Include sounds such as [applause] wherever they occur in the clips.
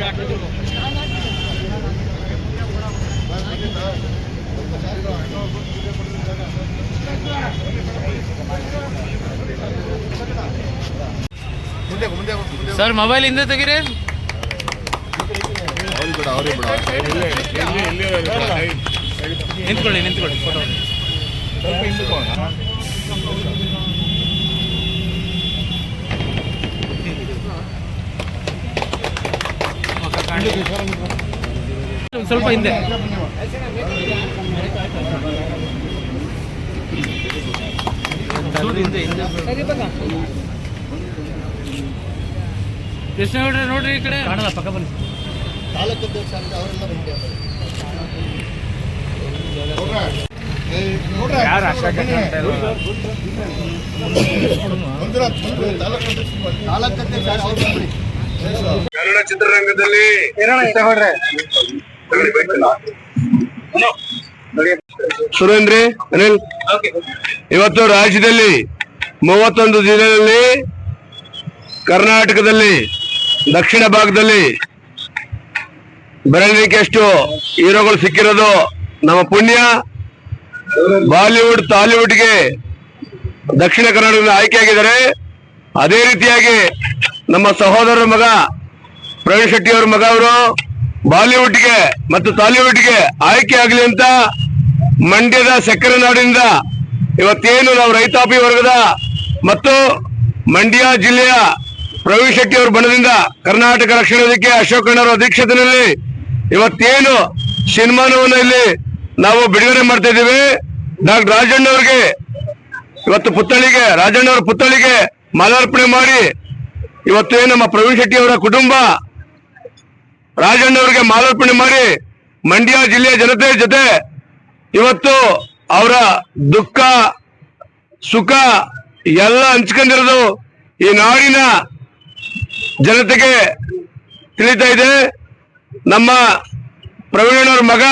ಹಾಕಿದ್ರು sir mobile ಹಿಂದೆ ತೆಗೀರಿ. ನಿಂತ್ಕೊಳ್ಳಿ ನಿಂತ್ಕೊಳ್ಳಿ ಫೋಟೋ ಸ್ವಲ್ಪ ಹಿಂದೆ ಹಿಂದೆ. ಕೃಷ್ಣ ನೋಡ್ರಿ ನೋಡ್ರಿ ಈ ಕಡೆ. ಕಾಣಲ್ಲ ಪಕ್ಕ ಬನ್ನಿ. ಯಾರು ಅವರೆಲ್ಲ ಕನ್ನಡ ಚಿತ್ರರಂಗದಲ್ಲಿ ಸುರೇಂದ್ರಿ ಅನಿಲ್? ಇವತ್ತು ರಾಜ್ಯದಲ್ಲಿ ಮೂವತ್ತೊಂದು ಜಿಲ್ಲೆಯಲ್ಲಿ ಕರ್ನಾಟಕದಲ್ಲಿ ದಕ್ಷಿಣ ಭಾಗದಲ್ಲಿ ಬೆರಳಿಕೆಷ್ಟು ಹೀರೋಗಳು ಸಿಕ್ಕಿರೋದು ನಮ್ಮ ಪುಣ್ಯ. ಬಾಲಿವುಡ್ ಟಾಲಿವುಡ್ಗೆ ದಕ್ಷಿಣ ಕನ್ನಡದಲ್ಲಿ ಆಯ್ಕೆಯಾಗಿದ್ದಾರೆ. ಅದೇ ರೀತಿಯಾಗಿ ನಮ್ಮ ಸಹೋದರ ಮಗ ಪ್ರವೀಣ್ ಶೆಟ್ಟಿ ಅವರ ಮಗ ಅವರು ಬಾಲಿವುಡ್ಗೆ ಮತ್ತು ಟಾಲಿವುಡ್ಗೆ ಆಯ್ಕೆ ಆಗಲಿ ಅಂತ ಮಂಡ್ಯದ ಸಕ್ಕರೆ ನಾಡಿನಿಂದ ಇವತ್ತೇನು ನಾವು ರೈತಾಪಿ ವರ್ಗದ ಮತ್ತು ಮಂಡ್ಯ ಜಿಲ್ಲೆಯ ಪ್ರವೀಣ್ ಶೆಟ್ಟಿ ಅವರ ಬಣದಿಂದ ಕರ್ನಾಟಕ ರಕ್ಷಣಾ ವೇದಿಕೆ ಅಶೋಕಣ್ಣವರ ಅಧ್ಯಕ್ಷತೆಯಲ್ಲಿ ಇವತ್ತೇನು ಸಿನಿಮಾನವನ್ನು ಇಲ್ಲಿ ನಾವು ಬಿಡುಗಡೆ ಮಾಡ್ತಾ ಇದ್ದೀವಿ. ಡಾಕ್ಟರ್ ರಾಜಣ್ಣ ಅವರಿಗೆ ಇವತ್ತು ಪುತ್ಥಳಿಗೆ ರಾಜಣ್ಣವರ ಪುತ್ಥಳಿಗೆ ಮಾಲಾರ್ಪಣೆ ಮಾಡಿ ಇವತ್ತು ನಮ್ಮ ಪ್ರವೀಣ್ ಶೆಟ್ಟಿ ಅವರ ಕುಟುಂಬ ರಾಜಣ್ಣವರಿಗೆ ಮಾಲಾರ್ಪಣೆ ಮಾಡಿ ಮಂಡ್ಯ ಜಿಲ್ಲೆಯ ಜನತೆ ಜೊತೆ ಇವತ್ತು ಅವರ ದುಃಖ, ಸುಖ ಎಲ್ಲ ಹಂಚ್ಕೊಂಡಿರೋದು ಈ ನಾಡಿನ ಜನತೆಗೆ ತಿಳಿತಾ ಇದೆ. ನಮ್ಮ ಪ್ರವೀಣವ್ರ ಮಗ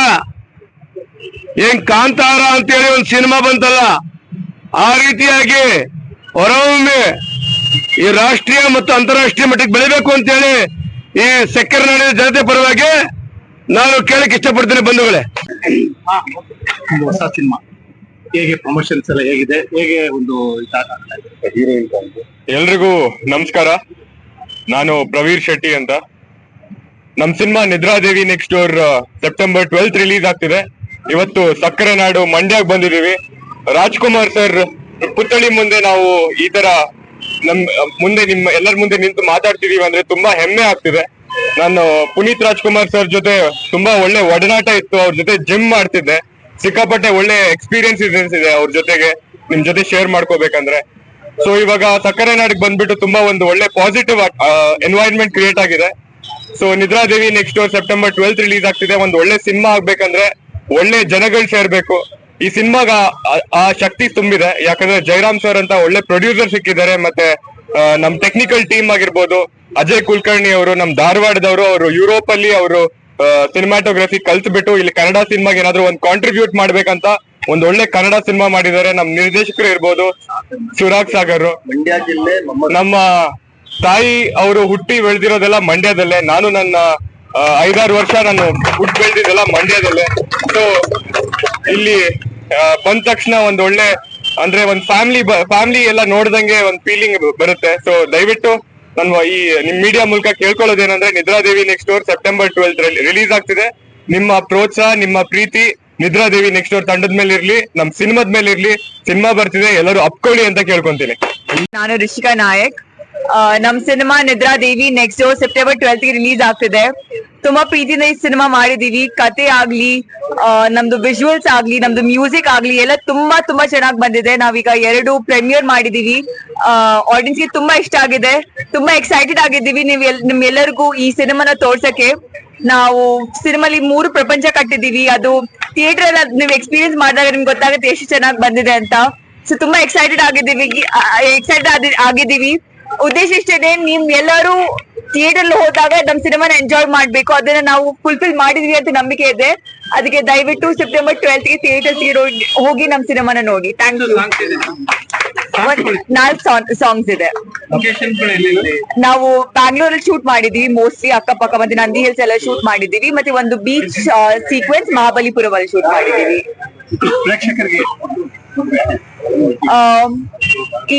ಏನ್ ಕಾಂತಾರ ಅಂತೇಳಿ ಒಂದು ಸಿನಿಮಾ ಬಂತಲ್ಲ, ಆ ರೀತಿಯಾಗಿ ಹೊರೊಮ್ಮೆ ಈ ರಾಷ್ಟ್ರೀಯ ಮತ್ತು ಅಂತಾರಾಷ್ಟ್ರೀಯ ಮಟ್ಟಕ್ಕೆ ಬೆಳಿಬೇಕು ಅಂತೇಳಿ ಈ ಸಕ್ಕರೆ ನಾಡಿನ ಜನತೆ ಪರವಾಗಿ ನಾನು ಕೇಳಕ್ಕೆ ಇಷ್ಟಪಡ್ತೇನೆ ಬಂಧುಗಳೇ. ಹೊಸ ಸಿನಿಮಾ. ಹೇಗೆ ಪ್ರಮೋಷನ್ಸ್ ಎಲ್ಲ ಹೇಗಿದೆ? ಹೇಗೆ ಒಂದು ಎಲ್ರಿಗೂ ನಮಸ್ಕಾರ. ನಾನು ಪ್ರವೀರ್ ಶೆಟ್ಟಿ ಅಂತ. ನಮ್ cinema Nidradevi next door September twelfth release ಆಗ್ತಿದೆ. ಇವತ್ತು ಸಕ್ಕರೆ ನಾಡು ಮಂಡ್ಯಕ್ಕೆ ಬಂದಿದೀವಿ ರಾಜ್ಕುಮಾರ್ ಸರ್ ಪುತ್ಥಳಿ ಮುಂದೆ ನಾವು ಈ ತರ ನಮ್, ಮುಂದೆ ನಿಮ್ಮ, ಎಲ್ಲರ ಮುಂದೆ ನಿಂತು ಮಾತಾಡ್ತಿದೀವಿ ಅಂದ್ರೆ ತುಂಬಾ ಹೆಮ್ಮೆ ಆಗ್ತಿದೆ. ನಾನು ಪುನೀತ್ ರಾಜ್ಕುಮಾರ್ ಸರ್ ಜೊತೆ ತುಂಬಾ ಒಳ್ಳೆ ಒಡನಾಟ ಇತ್ತು, ಅವ್ರ ಜೊತೆ ಜಿಮ್ ಮಾಡ್ತಿದ್ದೆ. ಸಿಕ್ಕಾಪಟ್ಟೆ ಒಳ್ಳೆ ಎಕ್ಸ್ಪೀರಿಯನ್ಸ್ ಇದೆ ಅವ್ರ ಜೊತೆಗೆ, ನಿಮ್ ಜೊತೆ ಶೇರ್ ಮಾಡ್ಕೋಬೇಕಂದ್ರೆ. ಸೊ ಇವಾಗ ಸಕ್ಕರೆ ನಾಡಿಗೆ ಬಂದ್ಬಿಟ್ಟು ತುಂಬಾ ಒಂದು ಒಳ್ಳೆ ಪಾಸಿಟಿವ್ ಎನ್ವೈರನ್ಮೆಂಟ್ ಕ್ರಿಯೇಟ್ ಆಗಿದೆ. So Nidradevi next September twelfth release ಆಗ್ತಿದೆ. ಒಂದು ಒಳ್ಳೆ ಸಿನಿಮಾ ಆಗ್ಬೇಕಂದ್ರೆ ಒಳ್ಳೆ ಜನಗಳು ಸೇರ್ಬೇಕು ಈ ಸಿನಿಮಾಗ ಆ ಶಕ್ತಿ ತುಂಬಿದೆ. ಯಾಕಂದ್ರೆ ಜಯರಾಮ್ ಸರ್ ಅಂತ ಒಳ್ಳೆ ಪ್ರೊಡ್ಯೂಸರ್ ಸಿಕ್ಕಿದ್ದಾರೆ, ಮತ್ತೆ ನಮ್ ಟೆಕ್ನಿಕಲ್ ಟೀಮ್ ಆಗಿರ್ಬೋದು, ಅಜಯ್ ಕುಲಕರ್ಣಿ ಅವರು, ನಮ್ ಧಾರವಾಡದವರು, ಅವರು ಯುರೋಪ್ ಅಲ್ಲಿ ಅವರು ಸಿನಿಮಾಟೋಗ್ರಫಿ ಕಲ್ತ್ಬಿಟ್ಟು ಇಲ್ಲಿ ಕನ್ನಡ ಸಿನಿಮಾಗೆ ಏನಾದ್ರು ಒಂದು ಕಾಂಟ್ರಿಬ್ಯೂಟ್ ಮಾಡ್ಬೇಕಂತ ಒಂದ್ ಒಳ್ಳೆ ಕನ್ನಡ ಸಿನಿಮಾ ಮಾಡಿದ್ದಾರೆ. ನಮ್ ನಿರ್ದೇಶಕರು ಇರ್ಬೋದು, ಸುರಾಗ್ ಸಾಗರ್. ನಮ್ಮ ತಾಯಿ ಅವರು ಹುಟ್ಟಿ ಬೆಳೆದಿರೋದೆಲ್ಲ ಮಂಡ್ಯದಲ್ಲೇ. ನಾನು ನನ್ನ ಐದಾರು ವರ್ಷ ನಾನು ಹುಟ್ಟು ಬೆಳೆದಿದ್ದೆಲ್ಲ ಮಂಡ್ಯದಲ್ಲೇ. ಸೊ ಇಲ್ಲಿ ಬಂದ ತಕ್ಷಣ ಒಂದ್ ಒಳ್ಳೆ ಅಂದ್ರೆ ಒಂದ್ ಫ್ಯಾಮಿಲಿ ಫ್ಯಾಮಿಲಿ ಎಲ್ಲ ನೋಡ್ದಂಗೆ ಒಂದ್ ಫೀಲಿಂಗ್ ಬರುತ್ತೆ. ಸೊ ದಯವಿಟ್ಟು ನಾನು ಈ, ನಿಮ್ ಮೀಡಿಯಾ ಮೂಲಕ ಕೇಳ್ಕೊಳ್ಳೋದೇನಂದ್ರೆ Nidradevi next door September twelfth release ಆಗ್ತಿದೆ. ನಿಮ್ಮ ಪ್ರೋತ್ಸಾಹ, ನಿಮ್ಮ ಪ್ರೀತಿ ನಿದ್ರಾದೇವಿ ನೆಕ್ಸ್ಟ್ ಡೋರ್ ತಂಡದ ಮೇಲೆ ಇರ್ಲಿ, ನಮ್ ಸಿನಿಮಾದ ಮೇಲೆ ಇರ್ಲಿ, ಸಿನಿಮಾ ಬರ್ತಿದೆ, ಎಲ್ಲರೂ ಅಪ್ಕೊಳ್ಳಿ ಅಂತ ಕೇಳ್ಕೊಂತೀನಿ. ನಾನು ರಿಷಿಕಾ ನಾಯಕ್. ನಮ್ cinema Nidra Devi next September ಟ್ವೆಲ್ತ್ಗೆ release ಆಗ್ತಿದೆ. ತುಂಬಾ ಪ್ರೀತಿಯಿಂದ ಈ ಸಿನಿಮಾ ಮಾಡಿದೀವಿ. ಕತೆ ಆಗ್ಲಿ ನಮ್ದು ವಿಜುವಲ್ಸ್ ಆಗ್ಲಿ, ನಮ್ದು ಮ್ಯೂಸಿಕ್ ಆಗ್ಲಿ, ಎಲ್ಲ ತುಂಬಾ ತುಂಬಾ ಚೆನ್ನಾಗಿ ಬಂದಿದೆ. ನಾವೀಗ ಎರಡು ಪ್ರೆಮಿಯರ್ ಮಾಡಿದೀವಿ. ಆಡಿಯನ್ಸ್ಗೆ ತುಂಬಾ ಇಷ್ಟ ಆಗಿದೆ. ತುಂಬಾ ಎಕ್ಸೈಟೆಡ್ ಆಗಿದ್ದೀವಿ ನೀವು ನಿಮ್ಮೆಲ್ಲರಿಗೂ ಈ ಸಿನಿಮಾನ ತೋರ್ಸಕ್ಕೆ. ನಾವು ಸಿನಿಮಾಲಿ ಮೂರು ಪ್ರಪಂಚ ಕಟ್ಟಿದೀವಿ ಅದು ಥಿಯೇಟರ್ ಅಲ್ಲಿ ನೀವು ಎಕ್ಸ್ಪೀರಿಯನ್ಸ್ ಮಾಡಿದಾಗ ನಿಮ್ಗೆ ಗೊತ್ತಾಗುತ್ತೆ ಎಷ್ಟು ಚೆನ್ನಾಗಿ ಬಂದಿದೆ ಅಂತ. ಸೊ ತುಂಬಾ ಎಕ್ಸೈಟೆಡ್ ಆಗಿದ್ದೀವಿ. ಎಕ್ಸೈಟೆಡ್ ಆಗಿದ್ದೀವಿ. ಉದ್ದೇಶ ಇಷ್ಟೇ ನಿಮ್ ಎಲ್ಲರೂ ಥಿಯೇಟರ್ ಹೋದಾಗ ನಮ್ ಸಿನಿಮಾನ ಎಂಜಾಯ್ ಮಾಡ್ಬೇಕು. ಅದನ್ನ ನಾವು ಫುಲ್ಫಿಲ್ ಮಾಡಿದ್ವಿ ಅಂತ ನಂಬಿಕೆ ಇದೆ. ಅದಕ್ಕೆ ದಯವಿಟ್ಟು ಸೆಪ್ಟೆಂಬರ್ ಟ್ವೆಲ್ತ್ಗೆ ಥಿಯೇಟರ್ಸ್ ಹೋಗಿ ನಮ್ ಸಿನಿಮಾನ ನೋಡಿ. ಥ್ಯಾಂಕ್ ಯು ನಾಲ್ಕು ಸಾಂಗ್ಸ್ ಇದೆ. ನಾವು ಬ್ಯಾಂಗ್ಳೂರಲ್ಲಿ ಶೂಟ್ ಮಾಡಿದೀವಿ ಮೋಸ್ಟ್ಲಿ ಅಕ್ಕಪಕ್ಕ ಮತ್ತೆ ನಂದಿ ಹಿಲ್ಸ್ ಎಲ್ಲ ಶೂಟ್ ಮಾಡಿದೀವಿ ಮತ್ತೆ ಒಂದು ಬೀಚ್ ಸೀಕ್ವೆನ್ಸ್ ಮಹಾಬಲಿಪುರದಲ್ಲಿ ಶೂಟ್ ಮಾಡಿದೀವಿ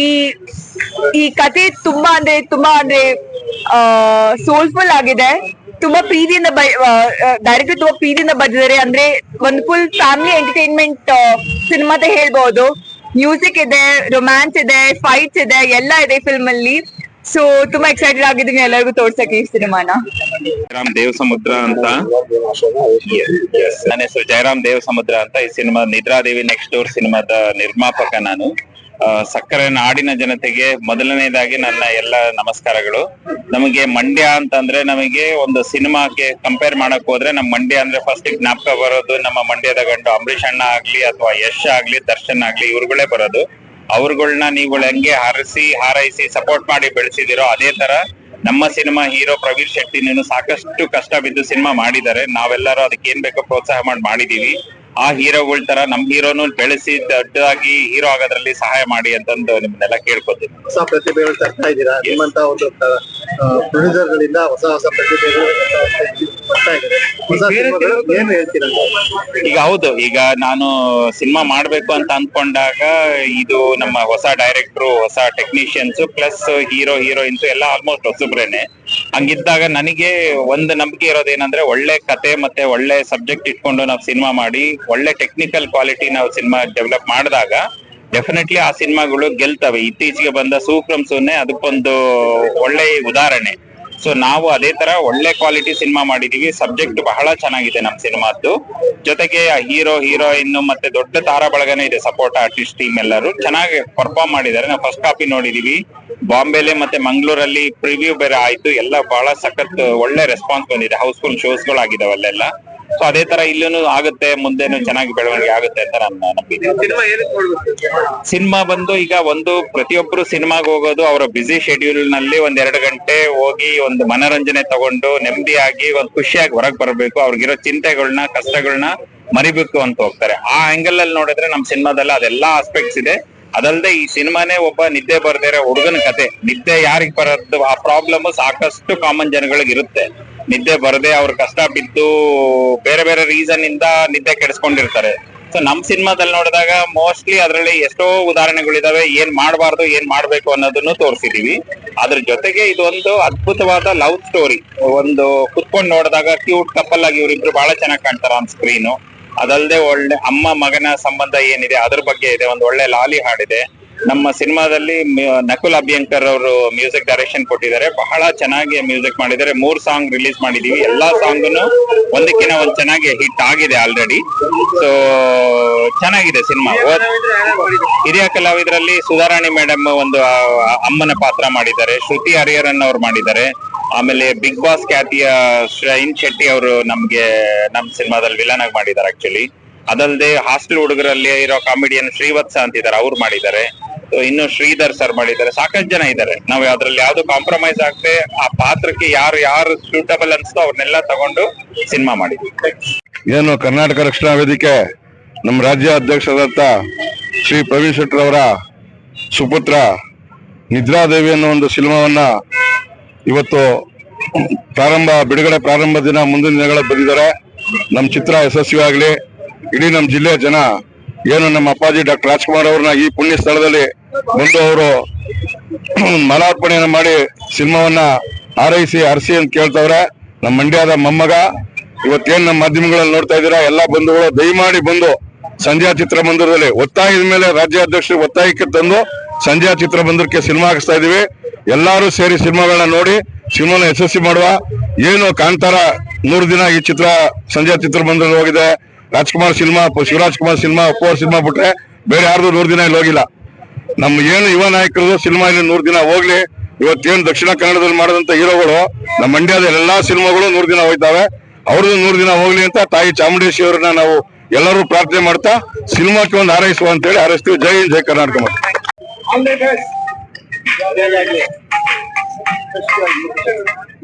ಈ ಈ ಕತೆ ತುಂಬಾ ಅಂದ್ರೆ ತುಂಬಾ ಅಂದ್ರೆ, ಆ ಸೋಲ್ಫುಲ್ ಆಗಿದೆ. ತುಂಬಾ ಪ್ರೀತಿಯಿಂದ ಡೈರೆಕ್ಟರ್ ತುಂಬಾ ಪ್ರೀತಿಯಿಂದ ಬರೆದಿದ್ದಾರೆ. ಅಂದ್ರೆ ಒಂದು ಫುಲ್ ಫ್ಯಾಮಿಲಿ ಎಂಟರ್ಟೈನ್ಮೆಂಟ್ ಸಿನಿಮಾ ಅಂತ ಹೇಳ್ಬಹುದು ಮ್ಯೂಸಿಕ್ ಇದೆ ರೊಮ್ಯಾನ್ಸ್ ಇದೆ ಫೈಟ್ಸ್ ಇದೆ, ಎಲ್ಲ ಇದೆ ಫಿಲ್ಮ್ ಅಲ್ಲಿ. ಸೊ ತುಂಬಾ ಎಕ್ಸೈಟೆಡ್ ಆಗಿದ್ದೀನಿ ಎಲ್ಲರಿಗೂ ತೋರ್ಸಕ್ಕೆ ಈ ಸಿನಿಮಾನ. ಜಯರಾಮ್ ದೇವ್ ಸಮುದ್ರ ಅಂತ ನನ್ನ ಹೆಸರು ಜಯರಾಮ್ ದೇವ್ ಸಮುದ್ರ ಅಂತ. ಈ ಸಿನಿಮಾ ನಿದ್ರಾದೇವಿ ನೆಕ್ಸ್ಟ್ ಡೋರ್ ಸಿನಿಮಾದ ನಿರ್ಮಾಪಕ ನಾನು. ಆ, ಸಕ್ಕರೆ ನಾಡಿನ ಜನತೆಗೆ ಮೊದಲನೇದಾಗಿ ನನ್ನ ಎಲ್ಲ ನಮಸ್ಕಾರಗಳು. ನಮಗೆ ಮಂಡ್ಯ ಅಂತಂದ್ರೆ ನಮಗೆ ಒಂದು ಸಿನಿಮಾಕ್ಕೆ ಕಂಪೇರ್ ಮಾಡಕ್ ಹೋದ್ರೆ ನಮ್ಮ ಮಂಡ್ಯ ಅಂದ್ರೆ ಫಸ್ಟ್ ಜ್ಞಾಪಕ ಬರೋದು ನಮ್ಮ ಮಂಡ್ಯದ ಗಂಡು ಅಂಬರೀಷ್ ಅಣ್ಣ ಆಗ್ಲಿ ಅಥವಾ ಯಶ್ ಆಗ್ಲಿ ದರ್ಶನ್ ಆಗ್ಲಿ ಇವ್ರುಗಳೇ ಬರೋದು. ಅವ್ರುಗಳ್ನ ನೀವು ಹೆಂಗೆ ಹಾರಿಸಿ, ಹಾರೈಸಿ ಸಪೋರ್ಟ್ ಮಾಡಿ ಬೆಳೆಸಿದಿರೋ ಅದೇ ತರ ನಮ್ಮ ಸಿನಿಮಾ ಹೀರೋ ಪ್ರವೀರ್ ಶೆಟ್ಟಿ ನೀನು ಸಾಕಷ್ಟು ಕಷ್ಟ ಬಿದ್ದು ಸಿನಿಮಾ ಮಾಡಿದ್ದಾರೆ. ನಾವೆಲ್ಲರೂ ಅದಕ್ಕೆ ಏನ್ ಬೇಕೋ ಪ್ರೋತ್ಸಾಹ ಮಾಡಿ ಮಾಡಿದೀವಿ. ಆ ಹೀರೋಗಳ ತರ ನಮ್ ಹೀರೋನು ಬೆಳೆಸಿ ದೊಡ್ಡದಾಗಿ ಹೀರೋ ಆಗೋದ್ರಲ್ಲಿ ಸಹಾಯ ಮಾಡಿ ಅಂತಂದು ನಿಮ್ಮನ್ನೆಲ್ಲ ಕೇಳ್ಕೊತೀನಿ. ಹೊಸ ಪ್ರತಿಭೆಗಳು ತರ್ತಾ ಇದ್ದೀರಾ? ನಿಮ್ಮಂತ ಒಂದು ಪ್ರೊಡ್ಯೂಸರ್ ಗಳಿಂದ ಹೊಸ ಹೊಸ ಪ್ರತಿಭೆಗಳು ಬರ್ತಾ ಇದ್ದಾರೆ. ಹೊಸ ಸಿನಿಮಾಗಳು ಏನ್ ಹೇಳ್ತೀರಾ? ಈಗ ಹೌದು ಈಗ ನಾನು ಸಿನಿಮಾ ಮಾಡ್ಬೇಕು ಅಂತ ಅನ್ಕೊಂಡಾಗ ಇದು ನಮ್ಮ ಹೊಸ ಡೈರೆಕ್ಟ್ರು ಹೊಸ ಟೆಕ್ನಿಷಿಯನ್ಸ್ ಪ್ಲಸ್ ಹೀರೋ ಹೀರೋಯಿನ್ಸ್ ಎಲ್ಲ ಆಲ್ಮೋಸ್ಟ್ ಹೊಸಬ್ರೇನೆ. ಹಂಗಿದ್ದಾಗ ನನಗೆ ಒಂದು ನಂಬಿಕೆ ಇರೋದೇನಂದ್ರೆ ಒಳ್ಳೆ ಕತೆ ಮತ್ತೆ ಒಳ್ಳೆ ಸಬ್ಜೆಕ್ಟ್ ಇಟ್ಕೊಂಡು ನಾವು ಸಿನಿಮಾ ಮಾಡಿ ಒಳ್ಳೆ ಟೆಕ್ನಿಕಲ್ ಕ್ವಾಲಿಟಿ ನಾವು ಸಿನಿಮಾ ಡೆವಲಪ್ ಮಾಡಿದಾಗ ಡೆಫಿನೆಟ್ಲಿ ಆ ಸಿನಿಮಾಗಳು ಗೆಲ್ತವೆ. ಇತ್ತೀಚೆಗೆ ಬಂದ ಸೂಕ್ರಮ್ ಸೊನ್ನೆ ಅದಕ್ಕೊಂದು ಒಳ್ಳೆ ಉದಾಹರಣೆ. ಸೊ ನಾವು ಅದೇ ತರ ಒಳ್ಳೆ ಕ್ವಾಲಿಟಿ ಸಿನಿಮಾ ಮಾಡಿದೀವಿ. ಸಬ್ಜೆಕ್ಟ್ ಬಹಳ ಚೆನ್ನಾಗಿದೆ ನಮ್ ಸಿನಿಮಾದ್ದು ಜೊತೆಗೆ ಹೀರೋ ಹೀರೋಯಿನ್ ಮತ್ತೆ ದೊಡ್ಡ ತಾರಾ ಬಳಗನೆ ಇದೆ ಸಪೋರ್ಟ್ ಆರ್ಟಿಸ್ಟ್ ಟೀಮ್ ಎಲ್ಲರೂ. ಚೆನ್ನಾಗಿ ಪರ್ಫಾರ್ಮ್ ಮಾಡಿದ್ದಾರೆ. ನಾವು ಫಸ್ಟ್ ಕಾಪಿ ನೋಡಿದೀವಿ. ಬಾಂಬೆಲೆ ಮತ್ತೆ ಮಂಗಳೂರಲ್ಲಿ ಪ್ರಿವ್ಯೂ ಬೇರೆ ಆಯ್ತು. ಎಲ್ಲ ಬಹಳ ಸಖತ್ ಒಳ್ಳೆ ರೆಸ್ಪಾನ್ಸ್ ಬಂದಿದೆ. ಹೌಸ್ಫುಲ್ ಶೋಸ್ಗಳು ಆಗಿದಾವೆ ಅಲ್ಲೆಲ್ಲ. ಸೊ ಅದೇ ತರ ಇಲ್ಲೂ ಆಗುತ್ತೆ ಮುಂದೆನೂ ಚೆನ್ನಾಗಿ ಬೆಳವಣಿಗೆ ಆಗುತ್ತೆ ಅಂತ ನನ್ನ ನಂಬಿಕೆ. ಸಿನಿಮಾ ಬಂದು ಈಗ ಒಂದು ಪ್ರತಿಯೊಬ್ರು ಸಿನಿಮಾಗೆ ಹೋಗೋದು ಅವರ ಬ್ಯುಸಿ ಶೆಡ್ಯೂಲ್ನಲ್ಲಿ ಒಂದ್ ಎರಡು ಗಂಟೆ ಹೋಗಿ ಒಂದು ಮನರಂಜನೆ ತಗೊಂಡು ನೆಮ್ಮದಿಯಾಗಿ ಒಂದ್ ಖುಷಿಯಾಗಿ ಹೊರಗ್ ಬರಬೇಕು. ಅವ್ರಿಗಿರೋ ಚಿಂತೆಗಳನ್ನ ಕಷ್ಟಗಳನ್ನ ಮರಿಬೇಕು ಅಂತ ಹೋಗ್ತಾರೆ. ಆ ಆಂಗಲ್ ಅಲ್ಲಿ ನೋಡಿದ್ರೆ ನಮ್ ಸಿನಿಮಾದಲ್ಲಿ ಅದೆಲ್ಲಾ ಆಸ್ಪೆಕ್ಟ್ಸ್ ಇದೆ. ಅದಲ್ಲದೆ ಈ ಸಿನಿಮಾನೇ ಒಬ್ಬ ನಿದ್ದೆ ಬರ್ದಿರೋ ಹುಡುಗನ ಕತೆ. ನಿದ್ದೆ ಯಾರಿಗ್ ಬರೋದು ಆ ಪ್ರಾಬ್ಲಮ್ ಸಾಕಷ್ಟು ಕಾಮನ್ ಜನಗಳಿಗೆ ಇರುತ್ತೆ. ನಿದ್ದೆ ಬರದೆ ಅವ್ರ ಕಷ್ಟ ಬಿದ್ದು ಬೇರೆ ಬೇರೆ ರೀಸನ್ ಇಂದ ನಿದ್ದೆ ಕೆಡಿಸ್ಕೊಂಡಿರ್ತಾರೆ. ಸೊ ನಮ್ ಸಿನಿಮಾದಲ್ಲಿ ನೋಡಿದಾಗ ಮೋಸ್ಟ್ಲಿ ಅದರಲ್ಲಿ ಎಷ್ಟೋ ಉದಾಹರಣೆಗಳಿದಾವೆ, ಏನ್ ಮಾಡಬಾರ್ದು, ಏನ್ ಮಾಡ್ಬೇಕು ಅನ್ನೋದನ್ನು ತೋರಿಸಿದೀವಿ. ಅದ್ರ ಜೊತೆಗೆ ಇದೊಂದು ಅದ್ಭುತವಾದ ಲವ್ ಸ್ಟೋರಿ ಒಂದು ಕುತ್ಕೊಂಡು ನೋಡಿದಾಗ ಕ್ಯೂಟ್ ಕಪಲ್ ಆಗಿ ಇವರಿಬ್ರು ಬಹಳ ಚೆನ್ನಾಗಿ ಕಾಣ್ತಾರ ಆನ್ ಸ್ಕ್ರೀನು ಅದಲ್ಲದೆ ಒಳ್ಳೆ ಅಮ್ಮ ಮಗನ ಸಂಬಂಧ ಏನಿದೆ, ಅದ್ರ ಬಗ್ಗೆ ಇದೆ, ಒಂದು ಒಳ್ಳೆ ಲಾಲಿ ಹಾಡಿದೆ. ನಮ್ಮ ಸಿನಿಮಾದಲ್ಲಿ ನಕುಲ್ ಅಭ್ಯಂಕರ್ ಅವರು ಮ್ಯೂಸಿಕ್ ಡೈರೆಕ್ಷನ್ ಕೊಟ್ಟಿದ್ದಾರೆ. ಬಹಳ ಚೆನ್ನಾಗಿ ಮ್ಯೂಸಿಕ್ ಮಾಡಿದ್ದಾರೆ. ಮೂರ್ ಸಾಂಗ್ ರಿಲೀಸ್ ಮಾಡಿದೀವಿ. ಎಲ್ಲಾ ಸಾಂಗ್ನು ಒಂದಕ್ಕಿಂತ ಒಂದ್ ಚೆನ್ನಾಗಿ ಹಿಟ್ ಆಗಿದೆ ಆಲ್ರೆಡಿ. ಸೊ ಚೆನ್ನಾಗಿದೆ ಸಿನಿಮಾ. ಹಿರಿಯ ಕಲಾವಿದರಲ್ಲಿ ಸುಧಾರಾಣಿ ಮೇಡಮ್ ಒಂದು ಅಮ್ಮನ ಪಾತ್ರ ಮಾಡಿದ್ದಾರೆ. ಶ್ರುತಿ ಹರಿಹರನ್ ಅವ್ರು ಮಾಡಿದ್ದಾರೆ. ಆಮೇಲೆ ಬಿಗ್ ಬಾಸ್ ಖ್ಯಾತಿಯ ಶ್ರೈನ್ ಶೆಟ್ಟಿ ಅವರು ನಮ್ಗೆ, ನಮ್ ಸಿನಿಮಾದಲ್ಲಿ ವಿಲನ್ ಆಗಿ ಮಾಡಿದ್ದಾರೆ ಆಕ್ಚುಲಿ ಅದಲ್ಲದೆ ಹಾಸ್ಟೆಲ್ ಹುಡುಗರಲ್ಲಿ ಇರೋ ಕಾಮಿಡಿಯನ್ ಶ್ರೀವತ್ಸ ಅಂತಿದ್ದಾರೆ. ಅವ್ರು ಮಾಡಿದ್ದಾರೆ. ಇನ್ನು ಶ್ರೀಧರ್ ಸರ್ ಮಾಡಿದ್ದಾರೆ. ಸಾಕಷ್ಟು ಜನ ಇದ್ದಾರೆ. ನಾವು ಅದ್ರಲ್ಲಿ ಯಾವ್ದು ಕಾಂಪ್ರಮೈಸ್ ಆಗದೆ ಆ ಪಾತ್ರಕ್ಕೆ ಯಾರು ಯಾರು ಸೂಟಬಲ್ ಅನ್ಸ್ತೋ ಅವ್ರನ್ನೆಲ್ಲ ತಗೊಂಡು ಸಿನಿಮಾ ಮಾಡಿದ್ವಿ. ಏನು ಕರ್ನಾಟಕ ರಕ್ಷಣಾ ವೇದಿಕೆ, ನಮ್ಮ ರಾಜ್ಯ ಅಧ್ಯಕ್ಷರಾದಂತ ಶ್ರೀ ಪ್ರವೀಣ್ ಶೆಟ್ಟರ್ ಅವರ ಸುಪುತ್ರ ನಿದ್ರಾದೇವಿ ಅನ್ನೋ ಒಂದು ಸಿನಿಮಾವನ್ನ ಇವತ್ತು ಪ್ರಾರಂಭ, ಬಿಡುಗಡೆ ಪ್ರಾರಂಭ ದಿನ ಮುಂದಿನ ದಿನಗಳ ಬಂದಿದ್ದಾರೆ. ನಮ್ಮ ಚಿತ್ರ ಯಶಸ್ವಿ ಆಗ್ಲಿ ಇಡೀ ನಮ್ಮ ಜಿಲ್ಲೆಯ ಜನ ಏನು ನಮ್ಮ ಅಪ್ಪಾಜಿ ಡಾಕ್ಟರ್ ರಾಜ್ಕುಮಾರ್ ಅವ್ರನ್ನ ಈ ಪುಣ್ಯ ಸ್ಥಳದಲ್ಲಿ ಬಂದು ಅವರು [clears throat] ಮಾಲಾರ್ಪಣೆಯನ್ನು ಮಾಡಿ ಸಿನಿಮಾವನ್ನ ಹಾರೈಸಿ, ಹರಿಸಿ ಅಂತ ಕೇಳ್ತವ್ರೆ. ನಮ್ಮ ಮಂಡ್ಯದ ಮೊಮ್ಮಗ, ಇವತ್ತೇನ್ ನಮ್ಮ ಮಾಧ್ಯಮಗಳಲ್ಲಿ ನೋಡ್ತಾ ಇದ್ದೀರಾ, ಎಲ್ಲಾ ಬಂಧುಗಳು ದಯಮಾಡಿ ಬಂದು ಸಂಧ್ಯಾ ಚಿತ್ರಮಂದಿರದಲ್ಲಿ ಒತ್ತಾಯದ ಮೇಲೆ ರಾಜ್ಯಾಧ್ಯಕ್ಷರು ಒತ್ತಾಯಕ್ಕೆ ತಂದು ಸಂಧ್ಯಾ ಚಿತ್ರಮಂದಿರಕ್ಕೆ ಸಿನಿಮಾ ಹಾಕಿಸ್ತಾ ಇದೀವಿ. ಎಲ್ಲಾರು ಸೇರಿ ಸಿನಿಮಾಗಳನ್ನ ನೋಡಿ, ಸಿನಿಮಾನ ಯಶಸ್ವಿ ಮಾಡುವ. ಏನು ಕಾಂತಾರ ಮೂರು ದಿನ ಈ ಚಿತ್ರ, ಸಂಧ್ಯಾ ಚಿತ್ರಮಂದಿರದಲ್ಲಿ ಹೋಗಿದೆ. Rajkumar cinema Shivaraj Kumar cinema Appu cinema ಬಿಟ್ರೆ ಬೇರೆ ಯಾರ್ದು ನೂರು ದಿನ ಇಲ್ಲಿ ಹೋಗಿಲ್ಲ. ನಮ್ಮ ಏನು ಯುವ ನಾಯಕರದು ಸಿನಿಮಾ ಇಲ್ಲಿ ನೂರು ದಿನ ಹೋಗ್ಲಿ, ಇವತ್ತೇನು ದಕ್ಷಿಣ ಕನ್ನಡದಲ್ಲಿ ಮಾಡಿದಂತ ಹೀರೋಗಳು, ನಮ್ಮ ಮಂಡ್ಯದ ಎಲ್ಲಾ ಸಿನಿಮಾಗಳು ನೂರು ದಿನ ಹೋಯ್ತಾವೆ ಅವ್ರದ್ದು ನೂರು ದಿನ ಹೋಗ್ಲಿ ಅಂತ ತಾಯಿ ಚಾಮುಂಡೇಶ್ವರಿ ಅವ್ರನ್ನ ನಾವು ಎಲ್ಲರೂ ಪ್ರಾರ್ಥನೆ ಮಾಡ್ತಾ, ಸಿನಿಮಾಕ್ಕೆ ಒಂದು ಹಾರೈಸುವ ಅಂತ ಹೇಳಿ ಹಾರೈಸ್ತೀವಿ. ಜೈ ಜೈ ಕರ್ನಾಟಕ.